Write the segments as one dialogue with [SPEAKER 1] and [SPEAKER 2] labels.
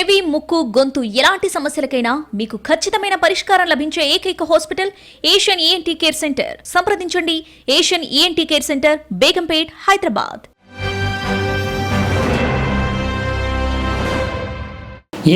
[SPEAKER 1] చెవి ముక్కు గొంతు ఎలాంటి సమస్యలకైనా మీకు ఖచ్చితమైన పరిష్కారం లభించే ఏకైక hospital Asian ENT care centre. సంప్రదించండి. Asian ENT care centre Begumpet Hyderabad.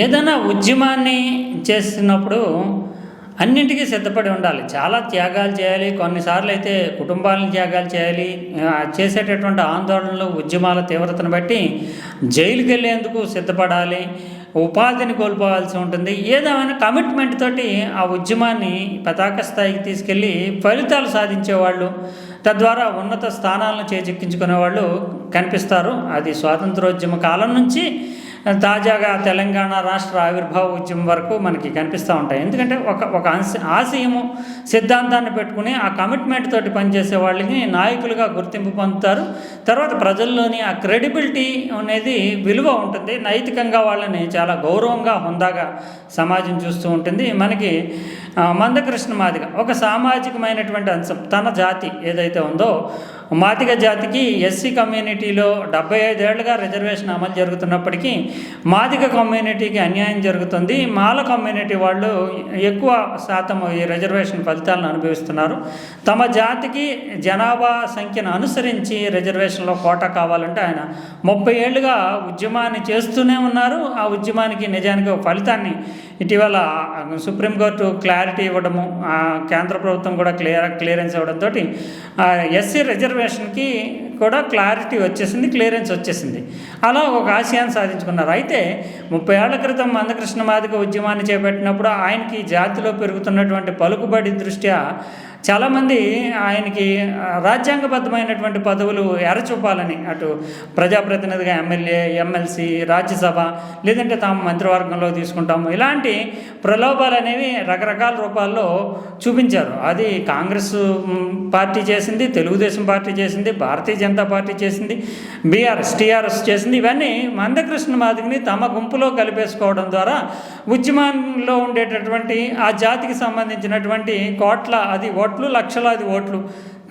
[SPEAKER 2] ఏదైనా ఉద్యమాన్ని చేస్తున్నప్పుడు అన్నింటికీ సిద్ధపడి ఉండాలి. చాలా త్యాగాలు చేయాలి. కొన్నిసార్లు అయితే కుటుంబాలను త్యాగాలు చేయాలి. చేసేటటువంటి ఆందోళనలు ఉద్యమాల తీవ్రతను బట్టి జైలుకి వెళ్ళేందుకు సిద్ధపడాలి. ఉపాధిని కోల్పోవాల్సి ఉంటుంది. ఏదేమైనా కమిట్మెంట్ తోటి ఆ ఉద్యమాన్ని పతాక స్థాయికి తీసుకెళ్ళి ఫలితాలు సాధించేవాళ్ళు తద్వారా ఉన్నత స్థానాలను చేజిక్కించుకునే వాళ్ళు కనిపిస్తారు. అది స్వాతంత్రోద్యమ కాలం నుంచి తాజాగా తెలంగాణ రాష్ట్ర ఆవిర్భావ ఉద్యమం వరకు మనకి కనిపిస్తూ ఉంటాయి. ఎందుకంటే ఒక ఒక ఆశయము సిద్ధాంతాన్ని పెట్టుకుని ఆ కమిట్మెంట్ తోటి పనిచేసే వాళ్ళని నాయకులుగా గుర్తింపు పొందుతారు. తర్వాత ప్రజల్లోని ఆ క్రెడిబిలిటీ అనేది విలువ ఉంటుంది. నైతికంగా వాళ్ళని చాలా గౌరవంగా హుందాగా సమాజం చూస్తూ ఉంటుంది. మనకి మందకృష్ణ మాదిగ ఒక సామాజికమైనటువంటి అంశం తన జాతి ఏదైతే ఉందో మాదిగ జాతికి ఎస్సీ కమ్యూనిటీలో డెబ్బై ఐదేళ్ళుగా రిజర్వేషన్ అమలు జరుగుతున్నప్పటికీ మాదిగ కమ్యూనిటీకి అన్యాయం జరుగుతుంది. మాల కమ్యూనిటీ వాళ్ళు ఎక్కువ శాతం ఈ రిజర్వేషన్ ఫలితాలను అనుభవిస్తున్నారు. తమ జాతికి జనాభా సంఖ్యను అనుసరించి రిజర్వేషన్లో కోటా కావాలంటే ఆయన ముప్పై ఏళ్ళుగా ఉద్యమాన్ని చేస్తూనే ఉన్నారు. ఆ ఉద్యమానికి నిజానికి ఒక ఫలితాన్ని ఇటీవల సుప్రీంకోర్టు క్లారిటీ ఇవ్వడము ఆ కేంద్ర ప్రభుత్వం కూడా క్లియర్ క్లియరెన్స్ ఇవ్వడంతో ఎస్సీ రిజర్వేషన్కి కూడా క్లారిటీ వచ్చేసింది క్లియరెన్స్ వచ్చేసింది. అలా ఒక ఆశయాన్ని సాధించుకున్నారు. అయితే ముప్పై ఏళ్ళ క్రితం మందకృష్ణ మాదిక ఉద్యమాన్ని చేపట్టినప్పుడు ఆయనకి జాతిలో పెరుగుతున్నటువంటి పలుకుబడి దృష్ట్యా చాలామంది ఆయనకి రాజ్యాంగబద్ధమైనటువంటి పదవులు ఎరచూపాలని అటు ప్రజాప్రతినిధిగా ఎమ్మెల్యే ఎమ్మెల్సీ రాజ్యసభ లేదంటే తాము మంత్రివర్గంలో తీసుకుంటాము. ఇలాంటి ప్రలోభాలు అనేవి రకరకాల రూపాల్లో చూపించారు. అది కాంగ్రెస్ పార్టీ చేసింది తెలుగుదేశం పార్టీ చేసింది భారతీయ జనతా పార్టీ చేసింది బీఆర్ఎస్ టీఆర్ఎస్ చేసింది. ఇవన్నీ మందకృష్ణ మాదిగిని తమ గుంపులో కలిపేసుకోవడం ద్వారా ఉద్యమంలో ఉండేటటువంటి ఆ జాతికి సంబంధించినటువంటి కోట్ల అది ఓట్ ఓట్లు లక్షలాది ఓట్లు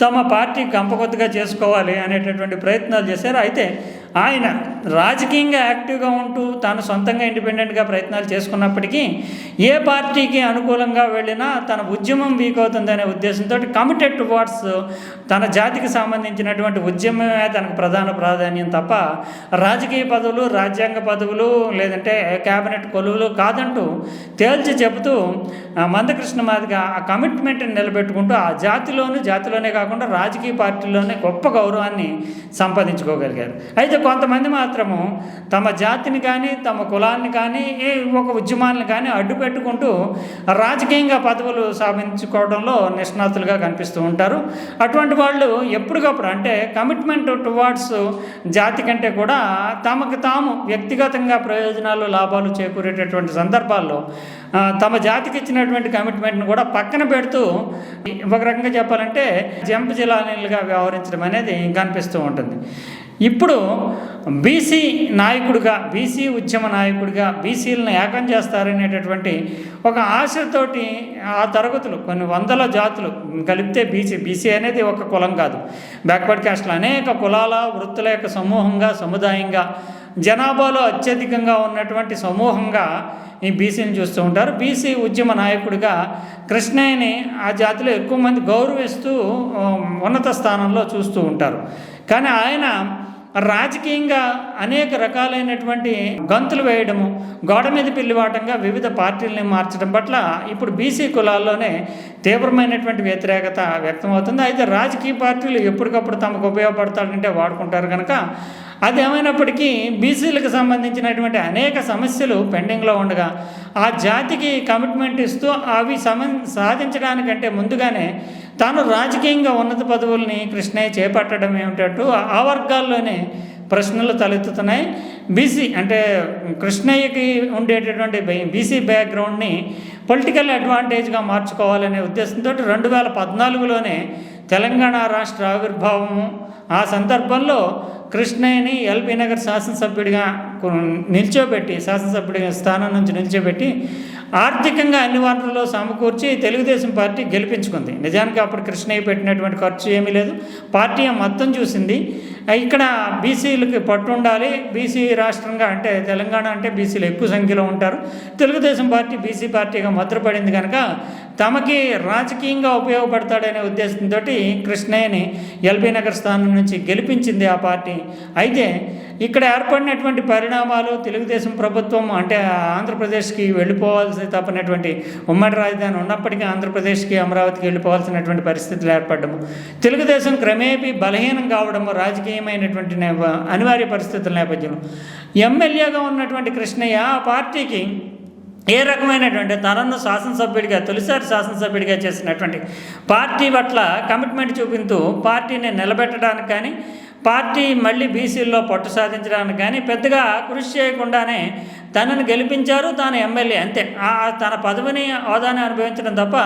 [SPEAKER 2] తమ పార్టీ కంపకొద్దుగా చేసుకోవాలి అనేటటువంటి ప్రయత్నాలు చేశారు. అయితే ఆయన రాజకీయంగా యాక్టివ్గా ఉంటూ తాను సొంతంగా ఇండిపెండెంట్గా ప్రయత్నాలు చేసుకున్నప్పటికీ ఏ పార్టీకి అనుకూలంగా వెళ్ళినా తన ఉద్యమం వీక్ అవుతుందనే ఉద్దేశంతో కమిటెడ్ టువార్డ్స్ తన జాతికి సంబంధించినటువంటి ఉద్యమమే తనకు ప్రధాన ప్రాధాన్యం తప్ప రాజకీయ పదవులు రాజ్యాంగ పదవులు లేదంటే క్యాబినెట్ కొలువులు కాదంటూ తేల్చి చెబుతూ ఆ, మందకృష్ణ మాదిగా ఆ కమిట్మెంట్ని నిలబెట్టుకుంటూ ఆ జాతిలోను జాతిలోనే కాకుండా రాజకీయ పార్టీలోనే గొప్ప గౌరవాన్ని సంపాదించుకోగలిగారు. అయితే కొంతమంది మాత్రము తమ జాతిని కానీ తమ కులాన్ని కానీ ఏ ఒక ఉద్యమాలను కానీ అడ్డు పెట్టుకుంటూ రాజకీయంగా పదవులు సాధించుకోవడంలో నిష్ణాతులుగా కనిపిస్తూ ఉంటారు. అటువంటి వాళ్ళు ఎప్పటికప్పుడు అంటే కమిట్మెంట్ టువార్డ్స్ జాతి కంటే కూడా తమకు తాము వ్యక్తిగతంగా ప్రయోజనాలు లాభాలు చేకూరేటటువంటి సందర్భాల్లో తమ జాతికి ఇచ్చినటువంటి కమిట్మెంట్ను కూడా పక్కన పెడుతూ ఒక రకంగా చెప్పాలంటే జంప్ జిలానీలుగా వ్యవహరించడం అనేది కనిపిస్తూ ఉంటుంది. ఇప్పుడు బీసీ నాయకుడిగా బీసీ ఉద్యమ నాయకుడిగా బీసీలను ఏకం చేస్తారనేటటువంటి ఒక ఆశతోటి ఆ తరగతులు కొన్ని వందల జాతులు కలిపితే బీసీ బీసీ అనేది ఒక కులం కాదు. బ్యాక్వర్డ్ క్యాస్ట్లు అనేక కులాల వృత్తుల యొక్క సమూహంగా సముదాయంగా జనాభాలో అత్యధికంగా ఉన్నటువంటి సమూహంగా ఈ బీసీని చూస్తూ ఉంటారు. బీసీ ఉద్యమ నాయకుడిగా కృష్ణయ్యని ఆ జాతిలో ఎక్కువ మంది గౌరవిస్తూ ఉన్నత స్థానంలో చూస్తూ ఉంటారు. కానీ ఆయన రాజకీయంగా అనేక రకాలైనటువంటి గంతులు వేయడము గోడ మీద పిల్లివాటంగా వివిధ పార్టీలని మార్చడం పట్ల ఇప్పుడు బీసీ కులాల్లోనే తీవ్రమైనటువంటి వ్యతిరేకత వ్యక్తమవుతుంది. అయితే రాజకీయ పార్టీలు ఎప్పటికప్పుడు తమకు ఉపయోగపడతాడంటే వాడుకుంటారు కనుక అది ఏమైనప్పటికీ బీసీలకు సంబంధించినటువంటి అనేక సమస్యలు పెండింగ్లో ఉండగా ఆ జాతికి కమిట్మెంట్ ఇస్తూ అవి సమ సాధించడానికంటే ముందుగానే తాను రాజకీయంగా ఉన్నత పదవుల్ని కృష్ణయ్య చేపట్టడం ఏమిటంటూ ఆ వర్గాల్లోనే ప్రశ్నలు తలెత్తుతున్నాయి. బీసీ అంటే కృష్ణయ్యకి ఉండేటటువంటి బీసీ బ్యాక్గ్రౌండ్ని పొలిటికల్ అడ్వాంటేజ్గా మార్చుకోవాలనే ఉద్దేశంతో రెండు వేల పద్నాలుగులోనే తెలంగాణ రాష్ట్ర ఆవిర్భావము ఆ సందర్భంలో కృష్ణయ్యని ఎల్బీ నగర్ శాసనసభ్యుడిగా నిల్చోబెట్టి శాసనసభ్యుడిగా స్థానం నుంచి నిల్చోబెట్టి ఆర్థికంగా అన్ని వనరులు సమకూర్చి తెలుగుదేశం పార్టీ గెలిపించుకుంది. నిజానికి అప్పుడు కృష్ణయ్య పెట్టినటువంటి ఖర్చు ఏమీ లేదు. పార్టీ మొత్తం చూసింది. ఇక్కడ బీసీలకి పట్టు ఉండాలి. బీసీ రాష్ట్రంగా అంటే తెలంగాణ అంటే బీసీలు ఎక్కువ సంఖ్యలో ఉంటారు. తెలుగుదేశం పార్టీ బీసీ పార్టీగా ముద్రపడింది కనుక తమకి రాజకీయంగా ఉపయోగపడతాడనే ఉద్దేశంతో కృష్ణయ్యని ఎల్బీ నగర్ స్థానం నుంచి గెలిపించింది ఆ పార్టీ. అయితే ఇక్కడ ఏర్పడినటువంటి పరిణామాలు తెలుగుదేశం ప్రభుత్వం అంటే ఆంధ్రప్రదేశ్కి వెళ్ళిపోవాల్సి తప్పనటువంటి ఉమ్మడి రాజధాని ఉన్నప్పటికీ ఆంధ్రప్రదేశ్కి అమరావతికి వెళ్ళిపోవాల్సినటువంటి పరిస్థితులు ఏర్పడము తెలుగుదేశం క్రమేపీ బలహీనం కావడము రాజకీయమైనటువంటి అనివార్య పరిస్థితుల నేపథ్యంలో. ఎమ్మెల్యేగా ఉన్నటువంటి కృష్ణయ్య ఆ పార్టీకి ఏ రకమైనటువంటి తనను శాసనసభ్యుడిగా తొలిసారి శాసనసభ్యుడిగా చేసినటువంటి పార్టీ పట్ల కమిట్మెంట్ చూపింతూ పార్టీని నిలబెట్టడానికి కానీ పార్టీ మళ్ళీ బీసీల్లో పట్టు సాధించడానికి కానీ పెద్దగా కృషి చేయకుండానే తనను గెలిపించారు తాను ఎమ్మెల్యే అంతే. తన పదవిని హోదాని అనుభవించడం తప్ప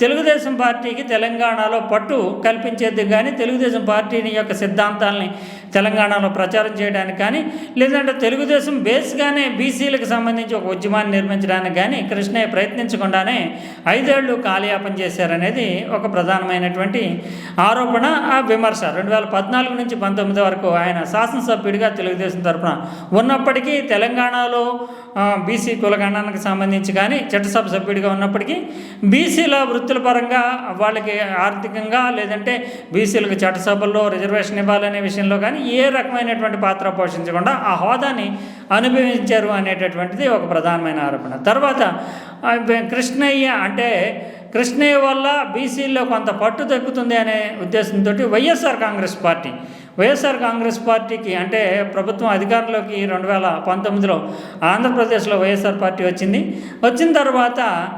[SPEAKER 2] తెలుగుదేశం పార్టీకి తెలంగాణలో పట్టు కల్పించేది కానీ తెలుగుదేశం పార్టీని యొక్క సిద్ధాంతాలని తెలంగాణలో ప్రచారం చేయడానికి కానీ లేదంటే తెలుగుదేశం బేస్గానే బీసీలకు సంబంధించి ఒక ఉద్యమాన్ని నిర్మించడానికి కానీ కృష్ణయ్య ప్రయత్నించకుండానే ఐదేళ్ళు కాలయాపన చేశారనేది ఒక ప్రధానమైనటువంటి ఆరోపణ ఆ విమర్శ. రెండు వేల పద్నాలుగు నుంచి పంతొమ్మిది వరకు ఆయన శాసనసభ్యుడిగా తెలుగుదేశం తరఫున ఉన్నప్పటికీ తెలంగాణలో బీసీ కులగణానికి సంబంధించి కానీ చట్టసభ సభ్యుడిగా ఉన్నప్పటికీ బీసీల వృత్తుల పరంగా వాళ్ళకి ఆర్థికంగా లేదంటే బీసీలకు చట్టసభల్లో రిజర్వేషన్ ఇవ్వాలనే విషయంలో కానీ ఏ రకమైనటువంటి పాత్ర పోషించకుండా ఆ హోదాని అనుభవించారు అనేటటువంటిది ఒక ప్రధానమైన ఆరోపణ. తర్వాత కృష్ణయ్య అంటే కృష్ణయ్య వల్ల బీసీల్లో కొంత పట్టు తగ్గుతుంది అనే ఉద్దేశంతో YSR Congress party YSR Congress పార్టీకి అంటే ప్రభుత్వం అధికారంలోకి రెండు వేల పంతొమ్మిదిలో ఆంధ్రప్రదేశ్లో వైఎస్ఆర్ పార్టీ వచ్చింది. వచ్చిన తర్వాత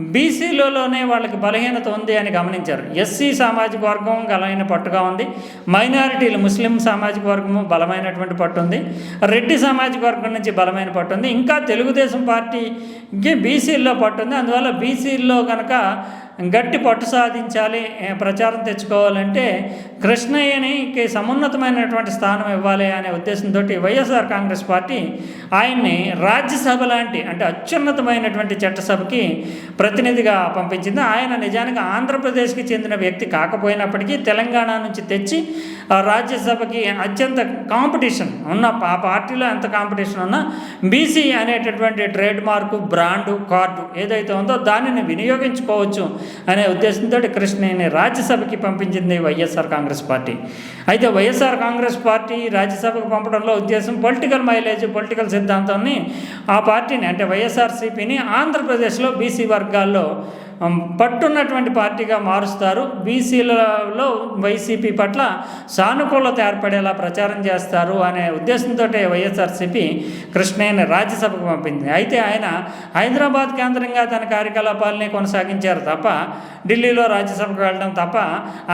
[SPEAKER 2] బీసీలలోనే వాళ్ళకి బలహీనత ఉంది అని గమనించారు. ఎస్సీ సామాజిక వర్గం బలమైన పట్టుగా ఉంది. మైనారిటీలు ముస్లిం సామాజిక వర్గము బలమైనటువంటి పట్టు ఉంది. రెడ్డి సామాజిక వర్గం నుంచి బలమైన పట్టు ఉంది. ఇంకా తెలుగుదేశం పార్టీకి బీసీల్లో పట్టు ఉంది. అందువల్ల బీసీల్లో కనుక గట్టి పట్టు సాధించాలి ప్రచారం తెచ్చుకోవాలంటే కృష్ణయ్యనికి సమున్నతమైనటువంటి స్థానం ఇవ్వాలి అనే ఉద్దేశంతో వైఎస్ఆర్ కాంగ్రెస్ పార్టీ ఆయన్ని రాజ్యసభ లాంటి అంటే అత్యున్నతమైనటువంటి చట్టసభకి ప్రతినిధిగా పంపించింది. ఆయన నిజానికి ఆంధ్రప్రదేశ్కి చెందిన వ్యక్తి కాకపోయినప్పటికీ తెలంగాణ నుంచి తెచ్చి ఆ రాజ్యసభకి అత్యంత కాంపిటీషన్ ఉన్న ఆ పార్టీలో ఎంత కాంపిటీషన్ ఉన్నా బీసీ అనేటటువంటి ట్రేడ్ మార్కు బ్రాండు కార్డు ఏదైతే ఉందో దానిని వినియోగించుకోవచ్చు. అనే ఉద్దేశంతో కృష్ణని రాజ్యసభకి పంపించింది వైఎస్ఆర్ కాంగ్రెస్ పార్టీ. అయితే వైఎస్ఆర్ కాంగ్రెస్ పార్టీ రాజ్యసభకు పంపడంలో ఉద్దేశం పొలిటికల్ మైలేజ్ పొలిటికల్ సిద్ధాంతాన్ని ఆ పార్టీని అంటే వైఎస్ఆర్సీపీని ఆంధ్రప్రదేశ్లో బీసీ వర్గాల్లో పట్టున్నటువంటి పార్టీగా మారుస్తారు. బీసీలలో వైసీపీ పట్ల సానుకూలత ఏర్పడేలా ప్రచారం చేస్తారు అనే ఉద్దేశంతో వైఎస్ఆర్సీపీ కృష్ణయ్యని రాజ్యసభకు పంపింది. అయితే ఆయన హైదరాబాద్ కేంద్రంగా తన కార్యకలాపాలని కొనసాగించారు తప్ప ఢిల్లీలో రాజ్యసభకు వెళ్ళడం తప్ప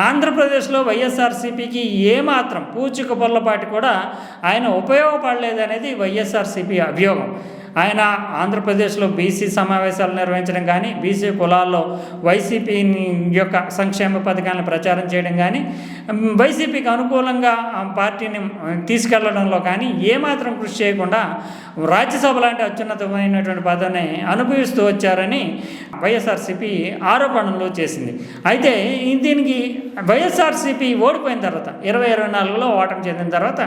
[SPEAKER 2] ఆంధ్రప్రదేశ్లో వైఎస్ఆర్సీపీకి ఏమాత్రం పూచుకు పొల్లపాటి కూడా ఆయన ఉపయోగపడలేదనేది వైఎస్ఆర్సీపీ అభియోగం. ఆయన ఆంధ్రప్రదేశ్లో బీసీ సమావేశాలు నిర్వహించడం కానీ బీసీ కులాల్లో వైసీపీ యొక్క సంక్షేమ పథకాలను ప్రచారం చేయడం కానీ వైసీపీకి అనుకూలంగా ఆ పార్టీని తీసుకెళ్ళడంలో కానీ ఏమాత్రం కృషి చేయకుండా రాజ్యసభ లాంటి అత్యున్నతమైనటువంటి పదవిని అనుభవిస్తూ వచ్చారని వైఎస్ఆర్సీపీ ఆరోపణలు చేసింది. అయితే ఈ- దీనికి వైఎస్ఆర్సీపీ ఓడిపోయిన తర్వాత ఇరవై ఇరవై నాలుగులో ఓటమి చెందిన తర్వాత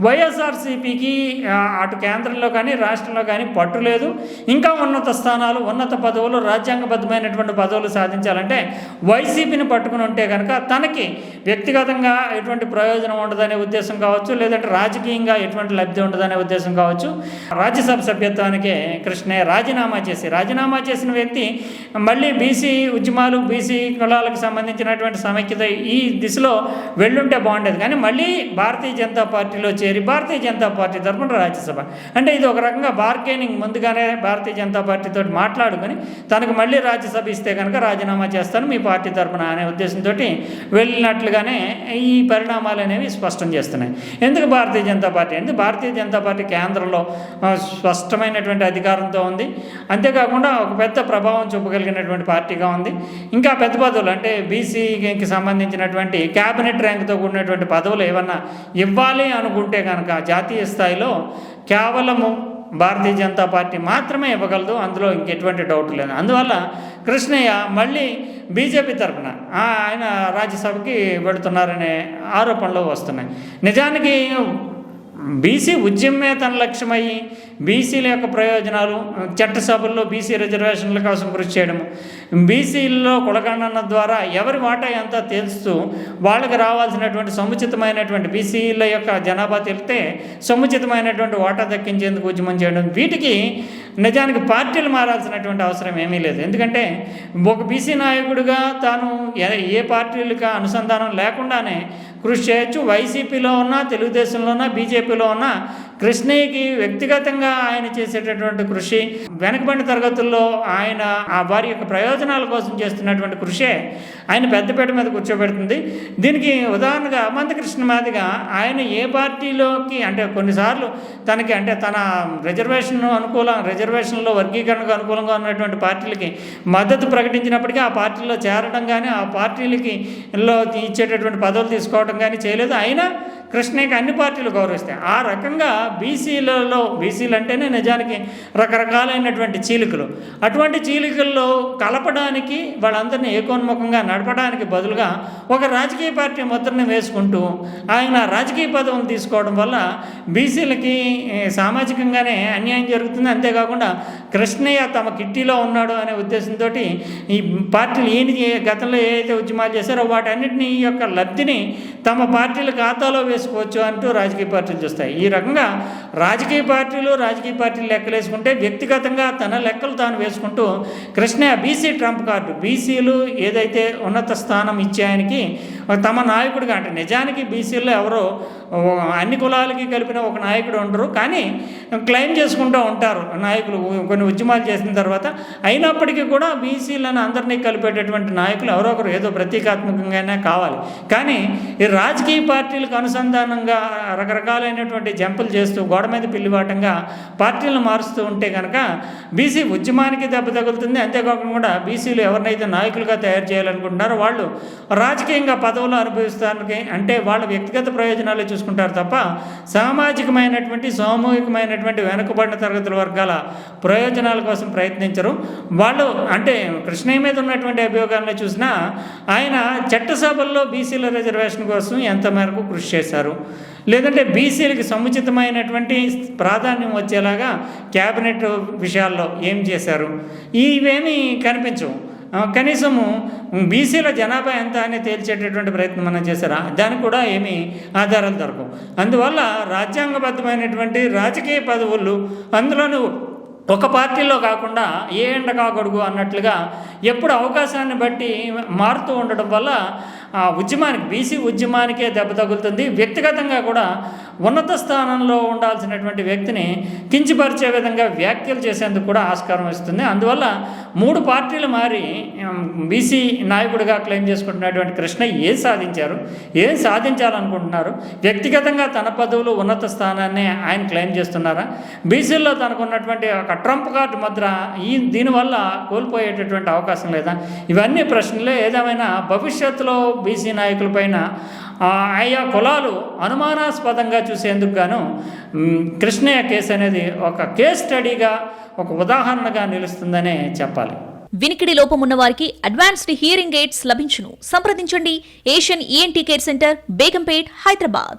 [SPEAKER 2] వైఎస్ఆర్సీపీకి అటు కేంద్రంలో కానీ రాష్ట్రంలో కానీ పట్టు లేదు. ఇంకా ఉన్నత స్థానాలు ఉన్నత పదవులు రాజ్యాంగబద్ధమైనటువంటి పదవులు సాధించాలంటే వైసీపీని పట్టుకుని ఉంటే కనుక తనకి వ్యక్తిగతంగా ఎటువంటి ప్రయోజనం ఉండదనే ఉద్దేశం కావచ్చు లేదంటే రాజకీయంగా ఎటువంటి లబ్ధి ఉండదనే ఉద్దేశం కావచ్చు. రాజ్యసభ సభ్యత్వానికి కృష్ణయ్య రాజీనామా చేసి రాజీనామా చేసిన వ్యక్తి మళ్ళీ బీసీ ఉద్యమాలు బీసీ కులాలకు సంబంధించినటువంటి సమైక్యత ఈ దిశలో వెళ్ళుంటే బాగుండేది. కానీ మళ్ళీ భారతీయ జనతా పార్టీలో చేరి భారతీయ జనతా పార్టీ తరఫున రాజ్యసభ. అంటే ఇది ఒక రకంగా బార్గెనింగ్ ముందుగానే భారతీయ జనతా పార్టీతో మాట్లాడుకొని తనకు మళ్ళీ రాజ్యసభ ఇస్తే కనుక రాజీనామా చేస్తాను మీ పార్టీ తరఫున అనే ఉద్దేశంతో వెళ్ళినట్లుగానే ఈ పరిణామాలు అనేవి స్పష్టం చేస్తున్నాయి. ఎందుకు భారతీయ జనతా పార్టీ? అంటే భారతీయ జనతా పార్టీ కేంద్రంలో స్పష్టమైనటువంటి అధికారంతో ఉంది? అంతేకాకుండా ఒక పెద్ద ప్రభావం చూపగలిగినటువంటి పార్టీగా ఉంది. ఇంకా పెద్ద పదవులు అంటే బీసీకి సంబంధించినటువంటి క్యాబినెట్ ర్యాంక్తో కూడినటువంటి పదవులు ఏమన్నా ఇవ్వాలి అనుకుంటే కనుక జాతీయ స్థాయిలో కేవలము భారతీయ జనతా పార్టీ మాత్రమే ఇవ్వగలదు. అందులో ఇంకెటువంటి డౌట్ లేదు. అందువల్ల కృష్ణయ్య మళ్ళీ బీజేపీ తరఫున ఆయన రాజ్యసభకి వెళుతున్నారనే ఆరోపణలు వస్తున్నాయి. నిజానికి బీసీ ఉద్యమే తన లక్ష్యమయ్యి బీసీల యొక్క ప్రయోజనాలు చట్టసభల్లో బీసీ రిజర్వేషన్ల కోసం కృషి చేయడము. బీసీల్లో కులగణన ద్వారా ఎవరి వాటా ఎంత తెలుస్తూ వాళ్ళకి రావాల్సినటువంటి సముచితమైనటువంటి బీసీల యొక్క జనాభా తెలితే సముచితమైనటువంటి వాటా దక్కించేందుకు ఉద్యమం చేయడం. వీటికి నిజానికి పార్టీలు మారాల్సినటువంటి అవసరం ఏమీ లేదు. ఎందుకంటే ఒక బీసీ నాయకుడిగా తాను ఏ- ఏ పార్టీలకు అనుసంధానం లేకుండానే కృషి చేయొచ్చు. వైసీపీలో ఉన్నా తెలుగుదేశంలో ఉన్నా బీజేపీలో ఉన్నా కృష్ణయ్యకి వ్యక్తిగతంగా ఆయన చేసేటటువంటి కృషి వెనకబడిన తరగతుల్లో ఆయన ఆ వారి యొక్క ప్రయోజనాల కోసం చేస్తున్నటువంటి కృషే ఆయన పెద్దపేట మీద కూర్చోబెడుతుంది. దీనికి ఉదాహరణగా మందకృష్ణ మాదిగా ఆయన ఏ పార్టీలోకి అంటే కొన్నిసార్లు తనకి అంటే తన రిజర్వేషన్ అనుకూలం రిజర్వేషన్లో వర్గీకరణకు అనుకూలంగా ఉన్నటువంటి పార్టీలకి మద్దతు ప్రకటించినప్పటికీ ఆ పార్టీలో చేరడం కానీ ఆ పార్టీలకి లో ఇచ్చేటటువంటి పదవులు తీసుకోవడం కానీ చేయలేదు. అయినా కృష్ణయ్యకి అన్ని పార్టీలు గౌరవిస్తాయి. ఆ రకంగా బీసీలలో బీసీలు అంటేనే నిజానికి రకరకాలైనటువంటి చీలికలు. అటువంటి చీలికల్లో కలపడానికి వాళ్ళందరినీ ఏకోన్ముఖంగా నడపడానికి బదులుగా ఒక రాజకీయ పార్టీ ముద్రని వేసుకుంటూ ఆయన రాజకీయ పదవులు తీసుకోవడం వల్ల బీసీలకి సామాజికంగానే అన్యాయం జరుగుతుంది. అంతేకాకుండా కృష్ణయ్య తమ కిట్టీలో ఉన్నాడు అనే ఉద్దేశంతో ఈ పార్టీలు ఏంటి గతంలో ఏదైతే ఉద్యమాలు చేశారో వాటన్నిటిని ఈ యొక్క లబ్ధిని తమ పార్టీల ఖాతాలో లెక్కలేసుకోవచ్చు అంటూ రాజకీయ పార్టీలు చూస్తాయి. ఈ రకంగా రాజకీయ పార్టీలు రాజకీయ పార్టీలు లెక్కలేసుకుంటే వ్యక్తిగతంగా తన లెక్కలు తాను వేసుకుంటూ కృష్ణ బీసీ ట్రంప్ కార్డు బీసీలు ఏదైతే ఉన్నత స్థానం ఇచ్చాయనికి తమ నాయకుడిగా అంటే నిజానికి బీసీలో ఎవరో అన్ని కులాలకి కలిపిన ఒక నాయకుడు ఉండరు కానీ క్లెయిమ్ చేసుకుంటూ ఉంటారు నాయకులు. కొన్ని ఉద్యమాలు చేసిన తర్వాత అయినప్పటికీ కూడా బీసీలను అందరినీ కలిపేటటువంటి నాయకులు ఎవరో ఒకరు ఏదో ప్రతీకాత్మకంగానే కావాలి. కానీ ఈ రాజకీయ పార్టీలకు అనుసంధానంగా రకరకాలైనటువంటి జంపులు చేస్తూ గోడ మీద పిల్లివాటంగా పార్టీలను మారుస్తూ ఉంటే కనుక బీసీ ఉద్యమానికి దెబ్బ తగులుతుంది. అంతేకాకుండా బీసీలు ఎవరినైతే నాయకులుగా తయారు చేయాలనుకుంటున్నారో వాళ్ళు రాజకీయంగా పదవులు అనుభవిస్తానికి అంటే వాళ్ళ వ్యక్తిగత ప్రయోజనాలు చూసుకుంటారు తప్ప సామాజికమైనటువంటి సామూహికమైనటువంటి వెనుకబడిన తరగతుల వర్గాల ప్రయోజనాల కోసం ప్రయత్నించరు. వాళ్ళు అంటే కృష్ణయ్య మీద ఉన్నటువంటి అభియోగాలను చూసినా ఆయన చట్టసభల్లో బీసీల రిజర్వేషన్ కోసం ఎంత మేరకు కృషి చేశారు. లేదంటే బీసీలకి సముచితమైనటువంటి ప్రాధాన్యం వచ్చేలాగా క్యాబినెట్ విషయాల్లో ఏం చేశారు? ఇవేమీ కనిపించవు. కనీసము బీసీల జనాభా ఎంత అని తేల్చేటటువంటి ప్రయత్నం మనం చేశారా? దానికి కూడా ఏమీ ఆధారాలు దొరకవు. అందువల్ల రాజ్యాంగబద్ధమైనటువంటి రాజకీయ పదవులు అందులోనూ ఒక పార్టీలో కాకుండా ఏ ఎండ కాకూడదు అన్నట్లుగా ఎప్పుడు అవకాశాన్ని బట్టి మారుతూ ఉండడం వల్ల ఆ ఉద్యమానికి బీసీ ఉద్యమానికే దెబ్బ తగులుతుంది. వ్యక్తిగతంగా కూడా ఉన్నత స్థానంలో ఉండాల్సినటువంటి వ్యక్తిని కించపరిచే విధంగా వ్యాఖ్యలు చేసేందుకు కూడా ఆస్కారం ఇస్తుంది. అందువల్ల మూడు పార్టీలు మారి బీసీ నాయకుడిగా క్లెయిమ్ చేసుకుంటున్నటువంటి కృష్ణ ఏం సాధించారు? ఏం సాధించాలనుకుంటున్నారు? వ్యక్తిగతంగా తన పదవులు ఉన్నత స్థానాన్ని ఆయన క్లెయిమ్ చేస్తున్నారా? బీసీల్లో తనకున్నటువంటి ఒక ట్రంప్ కార్డు ముద్ర ఈ దీనివల్ల కోల్పోయేటటువంటి అవకాశం లేదా? ఇవన్నీ ప్రశ్నలే. ఏదేమైనా భవిష్యత్తులో బీసీ నాయకులపైన ఆయా కులాలు అనుమానాస్పదంగా చూసేందుకు గాను కృష్ణయ్య కేసు అనేది ఒక కేస్ స్టడీగా ఒక ఉదాహరణగా నిలుస్తుందనే చెప్పాలి.
[SPEAKER 1] వినికిడి లోపం ఉన్న వారికి అడ్వాన్స్డ్ హియరింగ్ ఎయిడ్స్ లభించును. సంప్రదించండి. Asian ENT care centre Begumpet Hyderabad.